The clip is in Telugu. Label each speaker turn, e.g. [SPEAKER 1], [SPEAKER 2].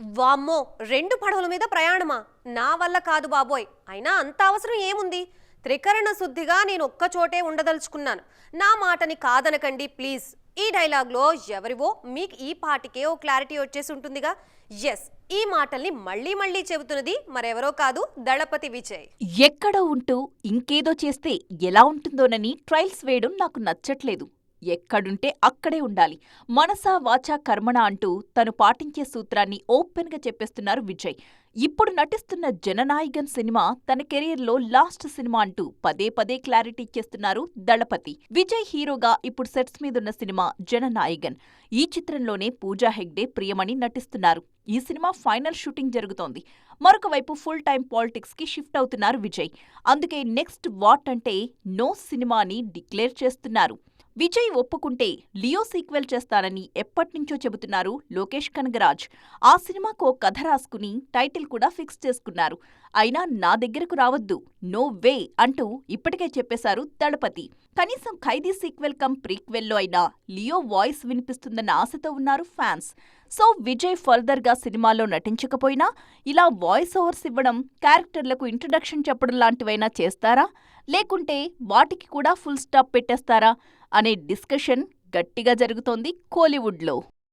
[SPEAKER 1] వామ్మో రెండు పడవల మీద ప్రయాణమా? నా వల్ల కాదు బాబోయ్. అయినా అంత అవసరం ఏముంది? త్రికరణ శుద్ధిగా నేను ఒక్క చోటే ఉండదలుచుకున్నాను. నా మాటని కాదనకండి ప్లీజ్. ఈ డైలాగ్లో ఎవరివో మీకు ఈ పాటికే ఓ క్లారిటీ వచ్చేసి ఉంటుందిగా. ఎస్ ఈ మాటల్ని మళ్ళీ మళ్ళీ చెబుతున్నది మరెవరో కాదు దళపతి విజయ్.
[SPEAKER 2] ఎక్కడో ఉంటూ ఇంకేదో చేస్తే ఎలా ఉంటుందోనని ట్రయల్స్ వేయడం నాకు నచ్చట్లేదు. ఎక్కడుంటే అక్కడే ఉండాలి. మనసా వాచా కర్మణ అంటూ తను పాటించే సూత్రాన్ని ఓపెన్గా చెప్పేస్తున్నారు విజయ్. ఇప్పుడు నటిస్తున్న జననాయకన్ సినిమా తన కెరీర్లో లాస్ట్ సినిమా అంటూ పదే పదే క్లారిటీ ఇచ్చేస్తున్నారు దళపతి. విజయ్ హీరోగా ఇప్పుడు సెట్స్ మీదున్న సినిమా జననాయకన్ ఈ చిత్రంలోనే పూజా హెగ్డే ప్రియమణి నటిస్తున్నారు. ఈ సినిమా ఫైనల్ షూటింగ్ జరుగుతోంది. మరొక వైపు ఫుల్ టైం పాలిటిక్స్కి షిఫ్ట్ అవుతున్నారు విజయ్. అందుకే నెక్స్ట్ వాట్ అంటే నో సినిమాని డిక్లేర్ చేస్తున్నారు. విజయ్ ఒప్పుకుంటే లియో సీక్వెల్ చేస్తానని ఎప్పట్నుంచో చెబుతున్నారు లోకేష్ కనగరాజ్. ఆ సినిమాకు ఓ కథ రాసుకుని టైటిల్ కూడా ఫిక్స్ చేసుకున్నారు. అయినా నా దగ్గరకు రావద్దు. నో వే అంటూ ఇప్పటికే చెప్పేశారు దళపతి. కనీసం ఖైదీ సీక్వెల్ కమ్ ప్రీక్వెల్లో అయినా లియో వాయిస్ వినిపిస్తుందన్న ఆశతో ఉన్నారు ఫ్యాన్స్. సో విజయ్ ఫర్దర్గా సినిమాలో నటించకపోయినా ఇలా వాయిస్ ఓవర్స్ ఇవ్వడం క్యారెక్టర్లకు ఇంట్రడక్షన్ చెప్పడం లాంటివైనా చేస్తారా? లేకుంటే వాటికి కూడా ఫుల్ స్టాప్ పెట్టేస్తారా? అనే డిస్కషన్ గట్టిగా జరుగుతోంది కోలీవుడ్లో.